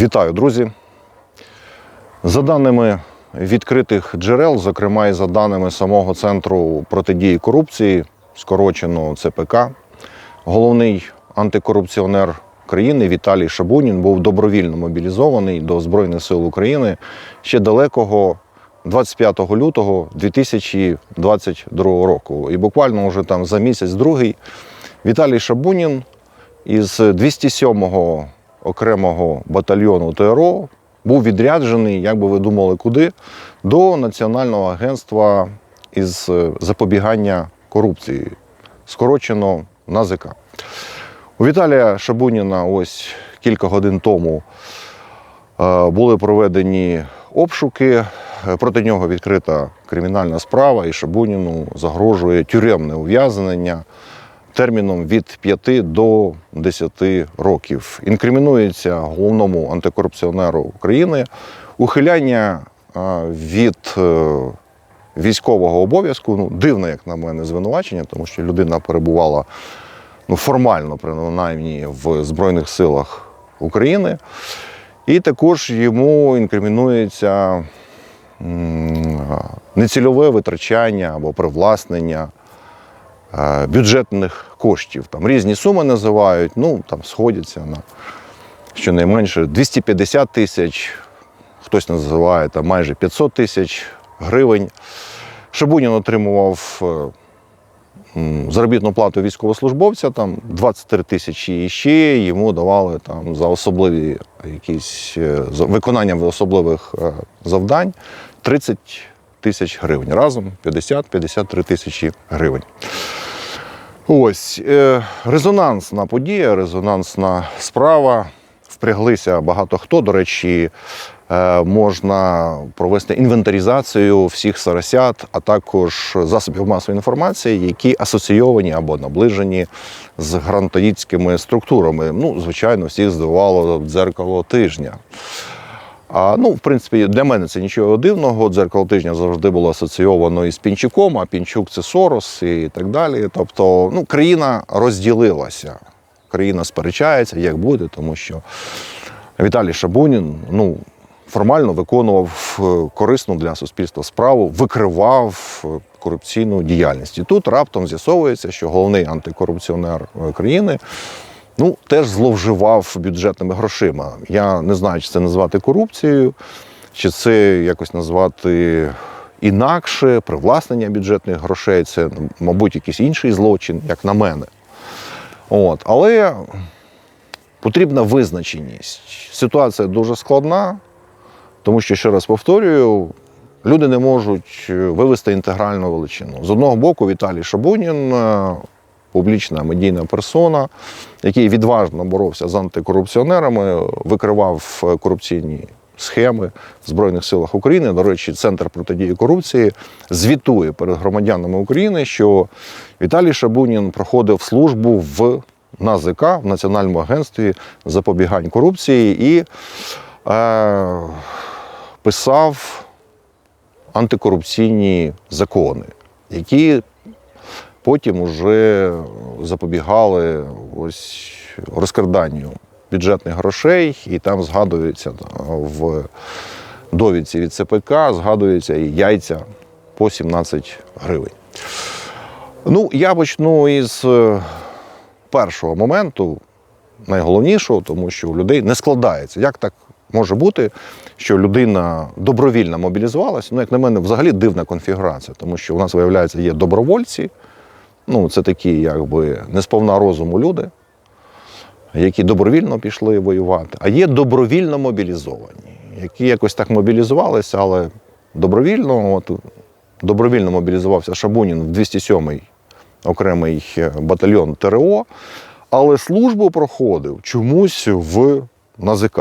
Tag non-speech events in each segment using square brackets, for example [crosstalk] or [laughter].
Вітаю, друзі. За даними відкритих джерел, зокрема і за даними самого Центру протидії корупції, скорочено ЦПК, головний антикорупціонер країни Віталій Шабунін був добровільно мобілізований до Збройних сил України ще далекого 25 лютого 2022 року. І буквально вже там за місяць-другий Віталій Шабунін із 207-го окремого батальйону ТРО був відряджений, як би ви думали, куди, до Національного агентства із е, запобігання корупції, скорочено НАЗК. У Віталія Шабуніна ось кілька годин тому е, були проведені обшуки. Проти нього відкрита кримінальна справа, і Шабуніну загрожує тюремне ув'язнення терміном від 5 до 10 років. Інкримінується головному антикорупціонеру України ухиляння е, від е, військового обов'язку. Ну, дивне, як на мене, звинувачення, тому що людина перебувала ну, формально, принаймні, в Збройних силах України. І також йому інкримінується нецільове витрачання або привласнення бюджетних коштів. Там різні суми називають, ну там сходяться на щонайменше 250 тисяч, хтось називає там майже 500 тисяч гривень. Шабунін отримував е, заробітну плату військовослужбовця, там 23 тисячі і ще йому давали там за особливі якісь е, за виконання особливих е, завдань 30 тисяч гривень. Разом 50-53 тисячі гривень. Ось е, резонансна подія, резонансна справа. Впряглися багато хто. До речі, е, можна провести інвентаризацію всіх сарасят, а також засобів масової інформації, які асоційовані або наближені з грантоїдськими структурами. Ну, звичайно, всіх здивувало дзеркало тижня. А, ну, в принципі, для мене це нічого дивного. Дзеркало тижня завжди було асоційовано із Пінчуком, а Пінчук це Сорос і так далі. Тобто, ну, країна розділилася. Країна сперечається, як буде, тому що Віталій Шабунін ну, формально виконував е, корисну для суспільства справу, викривав е, корупційну діяльність. І тут раптом з'ясовується, що головний антикорупціонер е, країни ну, теж зловживав бюджетними грошима. Я не знаю, чи це назвати корупцією, чи це якось назвати інакше, привласнення бюджетних грошей. Це, мабуть, якийсь інший злочин, як на мене. От. Але потрібна визначеність. Ситуація дуже складна, тому що, ще раз повторюю, люди не можуть вивести інтегральну величину. З одного боку, Віталій Шабунін, е, публічна медійна персона, який відважно боровся з антикорупціонерами, викривав е, корупційні схеми в Збройних силах України. До речі, Центр протидії корупції звітує перед громадянами України, що Віталій Шабунін проходив службу в НАЗК, в Національному агентстві запобігань корупції, і е, писав антикорупційні закони, які потім уже запобігали ось розкраданню бюджетних грошей, і там згадується в довідці від ЦПК, згадуються і яйця по 17 гривень. Ну, я почну із е, першого моменту, найголовнішого, тому що у людей не складається. Як так може бути, що людина добровільно мобілізувалася? Ну, як на мене, взагалі дивна конфігурація, тому що у нас, виявляється, є добровольці, ну, це такі, якби, не сповна розуму люди, які добровільно пішли воювати, а є добровільно мобілізовані, які якось так мобілізувалися, але добровільно, от, добровільно мобілізувався Шабунін в 207-й окремий е, батальйон ТРО, але службу проходив чомусь в НАЗК.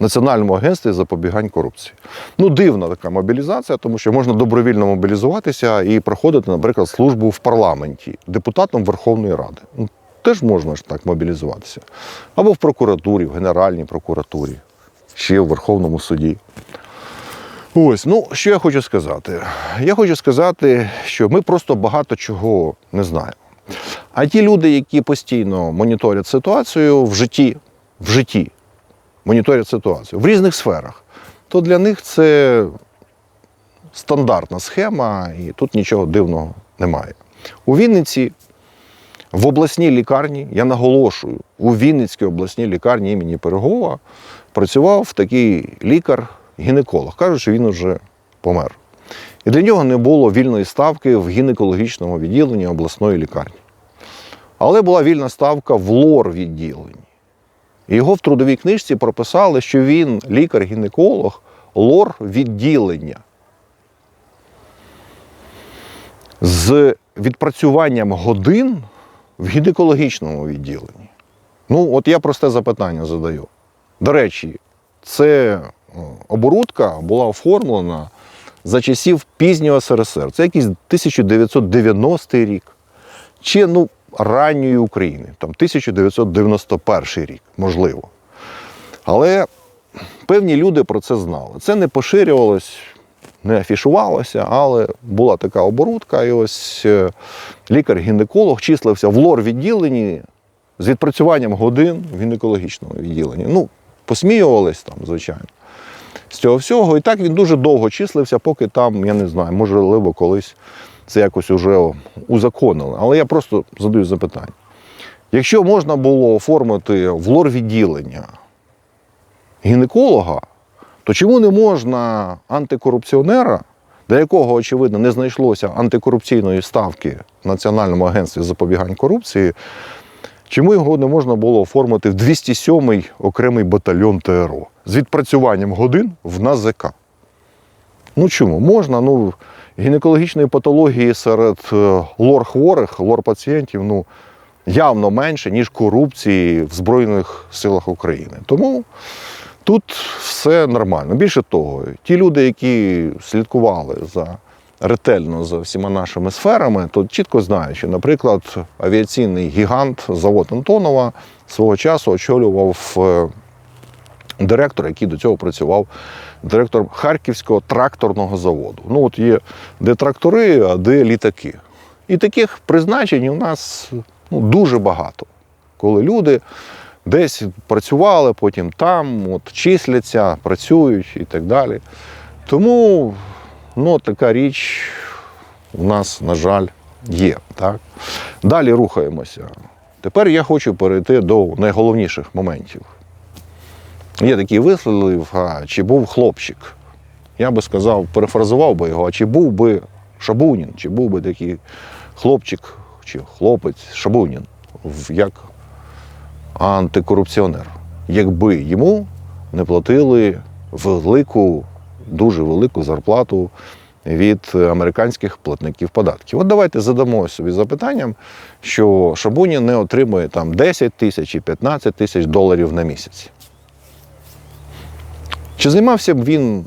Національному агентстві запобігань корупції. Ну, дивна така мобілізація, тому що можна добровільно мобілізуватися і проходити, наприклад, службу в парламенті депутатом Верховної Ради. Ну, теж можна ж так мобілізуватися. Або в прокуратурі, в Генеральній прокуратурі, ще в Верховному суді. Ось, ну що я хочу сказати? Я хочу сказати, що ми просто багато чого не знаємо. А ті люди, які постійно моніторять ситуацію в житті, в житті, моніторять ситуацію в різних сферах, то для них це стандартна схема, і тут нічого дивного немає. У Вінниці в обласній лікарні, я наголошую, у Вінницькій обласній лікарні імені Пирогова працював такий лікар-гінеколог. Кажуть, що він уже помер. І для нього не було вільної ставки в гінекологічному відділенні обласної лікарні. Але була вільна ставка в лор відділенні. І його в трудовій книжці прописали, що він лікар-гінеколог лор відділення. З відпрацюванням годин в гінекологічному відділенні. Ну, от я просте запитання задаю. До речі, це оборудка була оформлена за часів пізнього СРСР. Це якийсь 1990 рік. Чи ну, ранньої України, там 1991 рік, можливо. Але певні люди про це знали. Це не поширювалось, не афішувалося, але була така оборудка, і ось е, лікар-гінеколог числився в лор-відділенні з відпрацюванням годин в гінекологічному відділенні. Ну, посміювались там, звичайно. З цього всього. І так він дуже довго числився, поки там, я не знаю, можливо, колись це якось уже узаконили. Але я просто задаю запитання. Якщо можна було оформити в лор-відділення гінеколога, то чому не можна антикорупціонера, для якого, очевидно, не знайшлося антикорупційної ставки в Національному агентстві запобігань корупції, чому його не можна було оформити в 207-й окремий батальйон ТРО з відпрацюванням годин в НАЗК? Ну чому? Можна, ну, гінекологічної патології серед е, лор-хворих, лор-пацієнтів, ну, явно менше, ніж корупції в Збройних силах України. Тому тут все нормально. Більше того, ті люди, які слідкували за ретельно за всіма нашими сферами, то чітко знають, що, наприклад, авіаційний гігант завод Антонова свого часу очолював е, директор, який до цього працював директором Харківського тракторного заводу. Ну, от є де трактори, а де літаки. І таких призначень у нас ну, дуже багато, коли люди десь працювали, потім там, от, числяться, працюють і так далі. Тому ну, така річ у нас, на жаль, є. Так? Далі рухаємося. Тепер я хочу перейти до найголовніших моментів. Є такий вислів, а чи був хлопчик. Я би сказав, перефразував би його, а чи був би Шабунін, чи був би такий хлопчик чи хлопець Шабунін як антикорупціонер, якби йому не платили велику, дуже велику зарплату від американських платників податків. От давайте задамо собі запитанням, що Шабунін не отримує там 10 тисяч і 15 тисяч доларів на місяць. Чи займався б він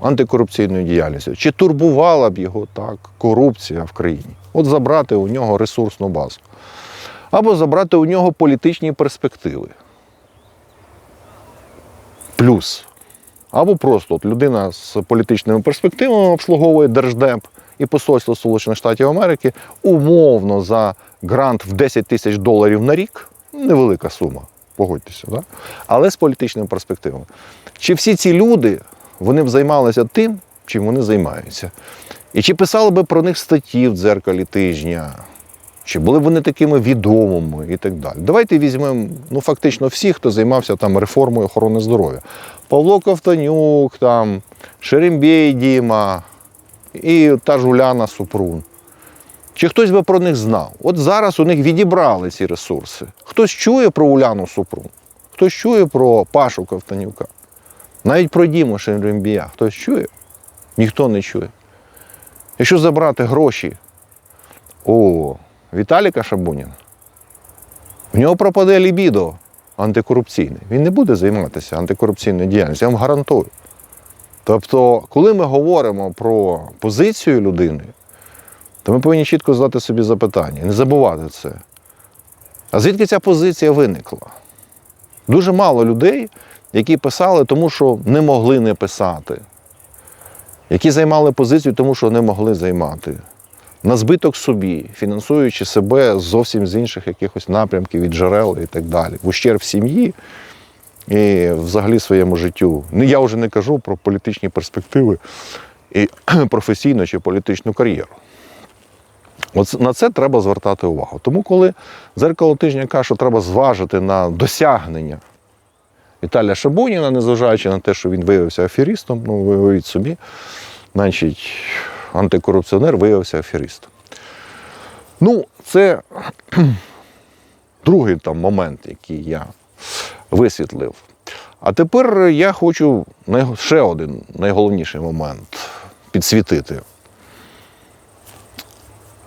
антикорупційною діяльністю? Чи турбувала б його так корупція в країні? От забрати у нього ресурсну базу. Або забрати у нього політичні перспективи. Плюс. Або просто от людина з політичними перспективами обслуговує Держдеп і Посольство Сполучених Штатів Америки умовно за грант в 10 тисяч доларів на рік. Невелика сума, погодьтеся, да? але з політичними перспективами. Чи всі ці люди вони б займалися тим, чим вони займаються? І чи писали би про них статті в дзеркалі тижня? Чи були б вони такими відомими і так далі? Давайте візьмемо ну, фактично всіх, хто займався там реформою охорони здоров'я. Павло Ковтанюк, там, Шерембєй Діма і та ж Уляна Супрун. Чи хтось би про них знав? От зараз у них відібрали ці ресурси. Хтось чує про Уляну Супрун, хтось чує про Пашу Ковтанюка, навіть про Діму Шерембія. Хтось чує? Ніхто не чує. Якщо забрати гроші у Віталіка Шабуніна, в нього пропаде лібідо антикорупційне. Він не буде займатися антикорупційною діяльністю, я вам гарантую. Тобто, коли ми говоримо про позицію людини, то ми повинні чітко задати собі запитання, не забувати це. А звідки ця позиція виникла? Дуже мало людей, які писали, тому що не могли не писати, які займали позицію, тому що не могли займати. На збиток собі, фінансуючи себе зовсім з інших якихось напрямків від джерел і так далі, в ущерб сім'ї і взагалі своєму життю. Ну, я вже не кажу про політичні перспективи і [clears throat] професійну чи політичну кар'єру. От на це треба звертати увагу. Тому, коли зеркало тижня каже, що треба зважити на досягнення Віталія Шабуніна, незважаючи на те, що він виявився аферістом, ну ви уявіть собі, значить, антикорупціонер виявився аферістом. Ну, це [clears throat] другий там момент, який я висвітлив. А тепер я хочу ще один найголовніший момент підсвітити.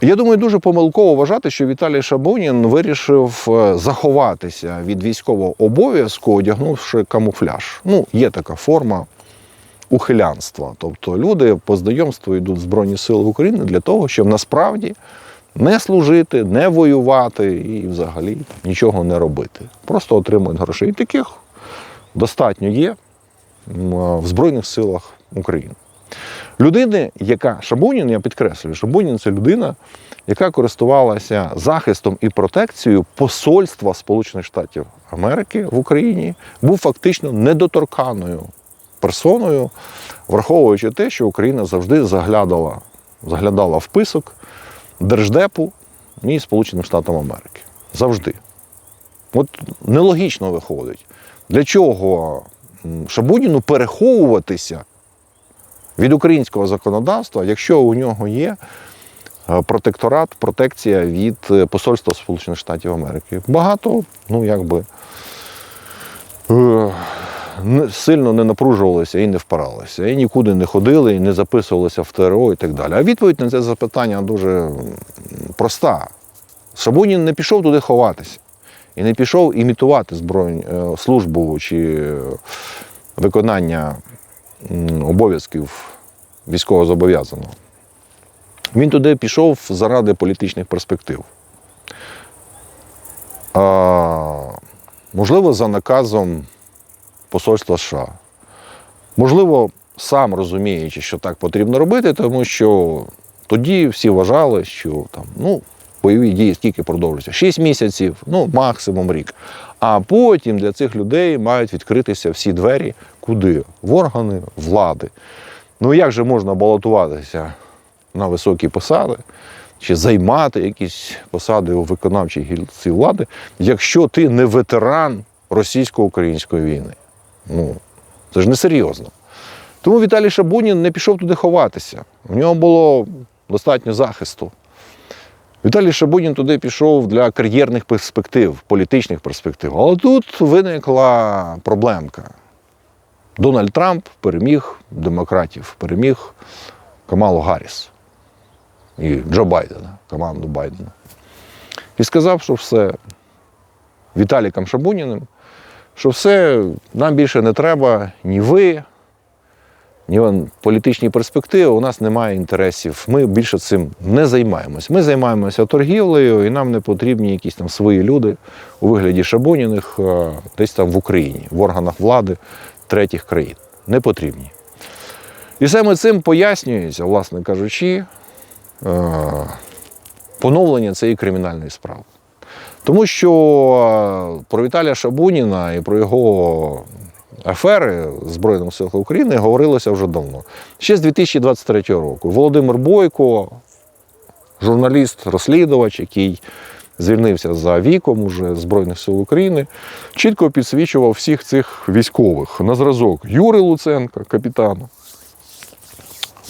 Я думаю, дуже помилково вважати, що Віталій Шабунін вирішив е, заховатися від військового обов'язку, одягнувши камуфляж. Ну, є така форма ухилянства. Тобто люди по знайомству йдуть в Збройні Сили України для того, щоб насправді не служити, не воювати і взагалі нічого не робити. Просто отримують грошей. І таких достатньо є в Збройних силах України. Людини, яка Шабунін, я підкреслюю, Шабунін це людина, яка користувалася захистом і протекцією посольства Сполучених Штатів Америки в Україні, був фактично недоторканою персоною, враховуючи те, що Україна завжди заглядала, заглядала в Держдепу і Сполученим Штатам Америки. Завжди. От нелогічно виходить. Для чого Шабуніну переховуватися від українського законодавства, якщо у нього є е, протекторат, протекція від е, Посольства Сполучених Штатів Америки? Багато, ну якби. е, Сильно не напружувалися і не впиралися, і нікуди не ходили, і не записувалися в ТРО і так далі. А відповідь на це запитання дуже проста. Шабунін не пішов туди ховатися і не пішов імітувати збройні е, службу чи виконання обов'язків військовозобов'язаного. Він туди пішов заради політичних перспектив. А, можливо, за наказом посольства США. Можливо, сам розуміючи, що так потрібно робити, тому що тоді всі вважали, що там, ну, бойові дії скільки продовжуються? 6 місяців, ну, максимум рік. А потім для цих людей мають відкритися всі двері, куди? В органи влади. Ну як же можна балотуватися на високі посади чи займати якісь посади у виконавчій гілці влади, якщо ти не ветеран російсько-української війни? Ну, це ж несерйозно. Тому Віталій Шабунін не пішов туди ховатися. У нього було достатньо захисту. Віталій Шабунін туди пішов для кар'єрних перспектив, політичних перспектив. Але тут виникла проблемка. Дональд Трамп переміг демократів, переміг Камалу Гарріс і Джо Байдена, команду Байдена. І сказав, що все Віталіком Шабуніним, що все, нам більше не треба ні ви, ні політичні перспективи, у нас немає інтересів. Ми більше цим не займаємось. Ми займаємося торгівлею, і нам не потрібні якісь там свої люди у вигляді Шабоніних е, десь там в Україні, в органах влади третіх країн. Не потрібні. І саме цим пояснюється, власне кажучи, е, поновлення цієї кримінальної справи. Тому що е, про Віталія Шабуніна і про його афери Збройним силам України говорилося вже давно. Ще з 2023 року. Володимир Бойко, журналіст-розслідувач, який звільнився за віком уже Збройних сил України, чітко підсвічував всіх цих військових на зразок Юри Луценка, капітана.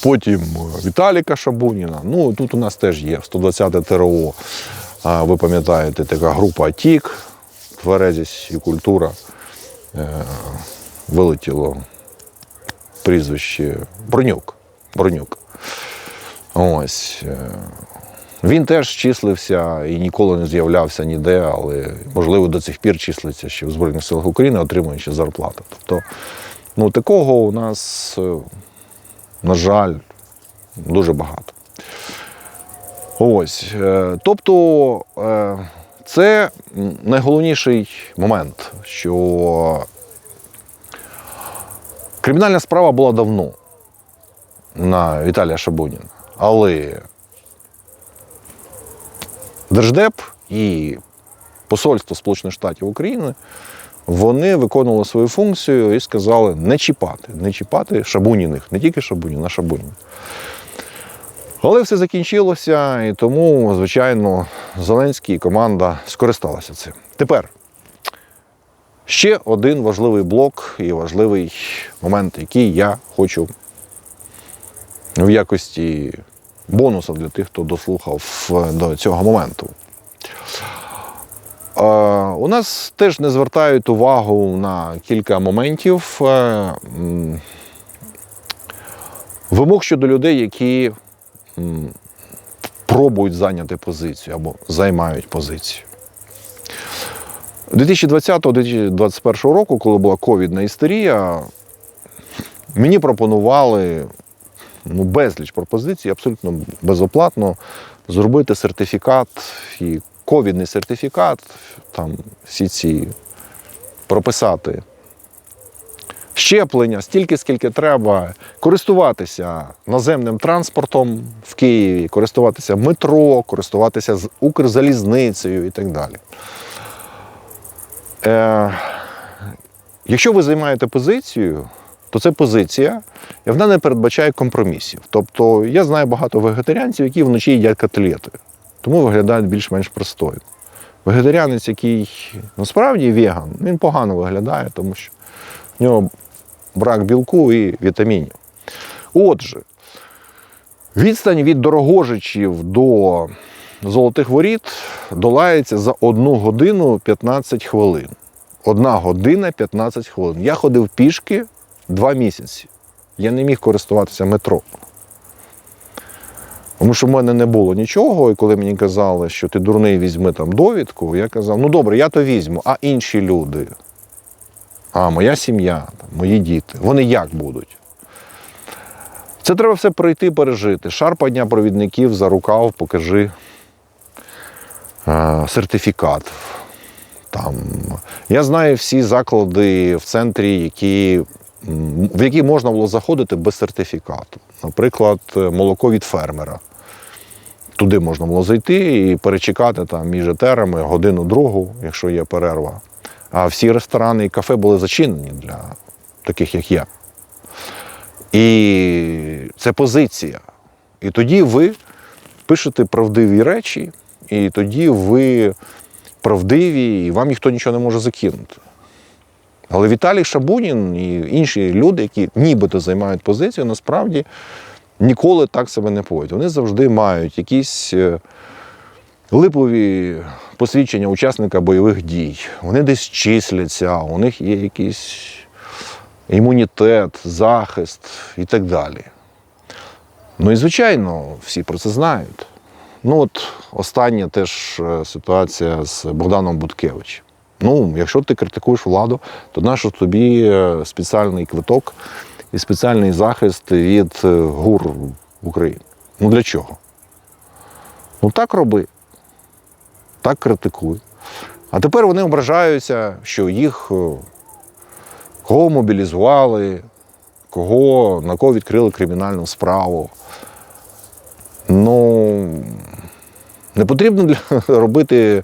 Потім е, Віталіка Шабуніна. Ну, тут у нас теж є 120 ТРО. Ви пам'ятаєте, така група ТІК, Тверезість і культура. Е, Вилетіло прізвище Бронюк. Бронюк. Ось. Він теж числився і ніколи не з'являвся ніде, але, можливо, до цих пір числиться ще в Збройних силах України, отримуючи зарплату. Тобто, ну, такого у нас, е, на жаль, дуже багато. Ось. е, Тобто, е, це найголовніший момент, що кримінальна справа була давно на Віталія Шабуніна, але Держдеп і Посольство Сполучених Штатів України вони виконували свою функцію і сказали не чіпати, не чіпати Шабуніних, не тільки Шабунін, а Шабунін. Але все закінчилося, і тому, звичайно, Зеленський і команда скористалася цим. Тепер ще один важливий блок і важливий момент, який я хочу в якості бонуса для тих, хто дослухав е, до цього моменту. Е, У нас теж не звертають увагу на кілька моментів е, вимог щодо людей, які пробують зайняти позицію або займають позицію. 2020-2021 року, коли була ковідна істерія, мені пропонували ну, безліч пропозицій, абсолютно безоплатно зробити сертифікат і ковідний сертифікат, там всі ці прописати щеплення, стільки, скільки треба, користуватися наземним транспортом в Києві, користуватися метро, користуватися Укрзалізницею і так далі. Е, якщо ви займаєте позицію, то це позиція, і вона не передбачає компромісів. Тобто я знаю багато вегетаріанців, які вночі їдять котлети, тому виглядають більш-менш пристойно. Вегетаріанець, який насправді веган, він погано виглядає, тому що в нього брак білку і вітамінів. Отже, відстань від Дорогожичів до Золотих воріт долається за 1 годину 15 хвилин. Одна година 15 хвилин. Я ходив пішки два місяці. Я не міг користуватися метро. Тому що в мене не було нічого, і коли мені казали, що ти дурний візьми там довідку, я казав, ну добре, я то візьму, а інші люди, а моя сім'я, мої діти, вони як будуть? Це треба все пройти, пережити. Шарпання провідників за рукав, покажи е, сертифікат. Там. Я знаю всі заклади в центрі, які, в які можна було заходити без сертифікату. Наприклад, е, молоко від фермера. Туди можна було зайти і перечекати там між етерами годину-другу, якщо є перерва. А всі ресторани і кафе були зачинені для таких, як я. І це позиція. І тоді ви пишете правдиві речі, і тоді ви правдиві, і вам ніхто нічого не може закинути. Але Віталій Шабунін і інші люди, які нібито займають позицію, насправді ніколи так себе не поводять. Вони завжди мають якісь е, липові посвідчення учасника бойових дій. Вони десь числяться, у них є якийсь імунітет, захист і так далі. Ну і звичайно, всі про це знають. Ну от остання теж е, ситуація з Богданом Буткевичем. Ну, якщо ти критикуєш владу, то нащо тобі е, спеціальний квиток і спеціальний захист від е, ГУР в Україні? Ну для чого? Ну так роби, так критикуй. А тепер вони ображаються, що їх е, кого мобілізували, кого, на кого відкрили кримінальну справу. Ну, не потрібно [laughs] робити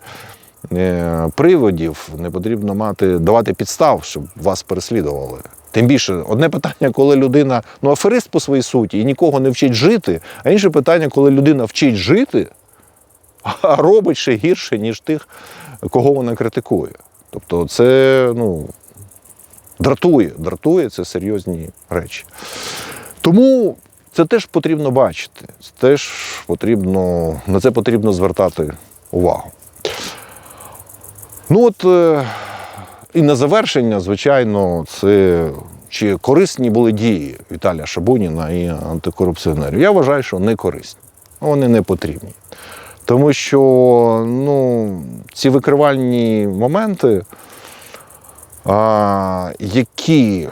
приводів, не потрібно мати, давати підстав, щоб вас переслідували. Тим більше, одне питання, коли людина ну, аферист по своїй суті і нікого не вчить жити, а інше питання, коли людина вчить жити, а робить ще гірше, ніж тих, кого вона критикує. Тобто це ну, дратує, дратує це серйозні речі. Тому це теж потрібно бачити, це теж потрібно, на це потрібно звертати увагу. Ну от е, і на завершення, звичайно, це чи корисні були дії Віталія Шабуніна і антикорупціонерів. Я вважаю, що не корисні. Вони не потрібні. Тому що ну, ці викривальні моменти, а, які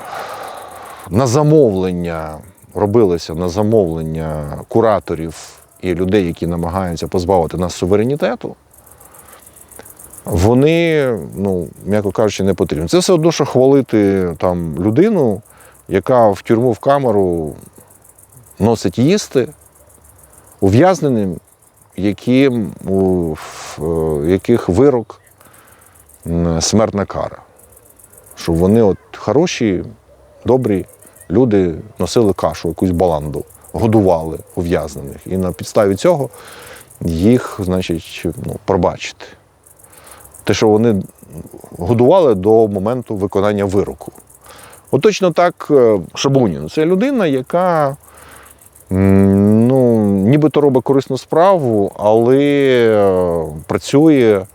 на замовлення робилися на замовлення кураторів і людей, які намагаються позбавити нас суверенітету, вони, ну, м'яко кажучи, не потрібні. Це все одно, що хвалити там людину, яка в тюрму в камеру носить їсти ув'язненим, яким, у, в, е, яких вирок смертна кара. Щоб вони от хороші, добрі люди носили кашу, якусь баланду, годували ув'язнених. І на підставі цього їх, значить, ну, пробачити. Те, що вони годували до моменту виконання вироку. От точно так е, Шабунін. Це людина, яка ну, нібито робить корисну справу, але е, працює е,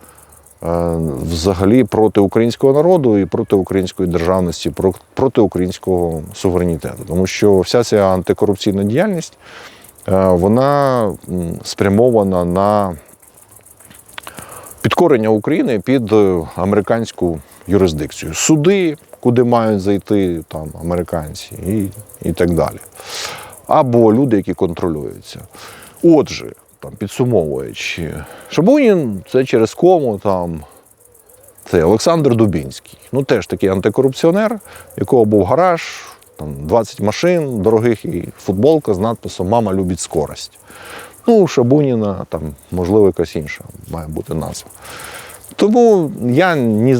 взагалі проти українського народу і проти української державності, проти українського суверенітету. Тому що вся ця антикорупційна діяльність вона спрямована на підкорення України під е, американську юрисдикцію. Суди, куди мають зайти там американці, і, і так далі. Або люди, які контролюються. Отже, там, підсумовуючи, Шабунін це через кому там. Це Олександр Дубінський. Ну, теж такий антикорупціонер, якого був гараж, там 20 машин дорогих і футболка з надписом Мама любить скорость. Ну, Шабуніна, там, можливо, якась інша має бути назва. Тому я ні,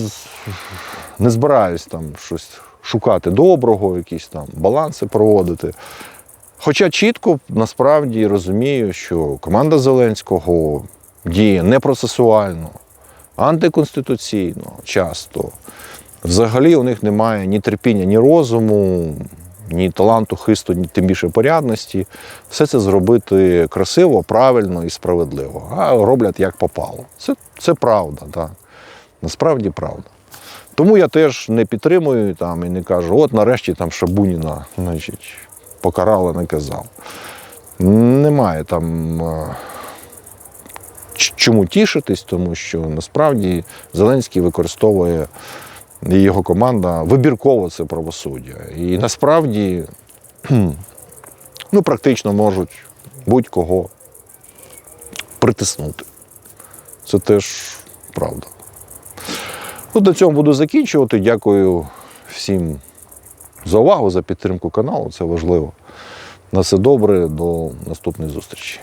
не збираюсь там щось шукати доброго, якісь там баланси проводити. Хоча чітко насправді розумію, що команда Зеленського діє непроцесуально, антиконституційно часто. Взагалі у них немає ні терпіння, ні розуму, ні таланту, хисту, ні тим більше порядності. Все це зробити красиво, правильно і справедливо. А роблять як попало. Це, це правда, так. Насправді правда. Тому я теж не підтримую там і не кажу, от нарешті там Шабуніна, значить, покарали, наказав. Немає там е, чому тішитись, тому що насправді Зеленський використовує і його команда вибірково це правосуддя. І насправді ну, практично можуть будь-кого притиснути. Це теж правда. Ну, до цього буду закінчувати. Дякую всім за увагу, за підтримку каналу. Це важливо. На все добре, до наступної зустрічі.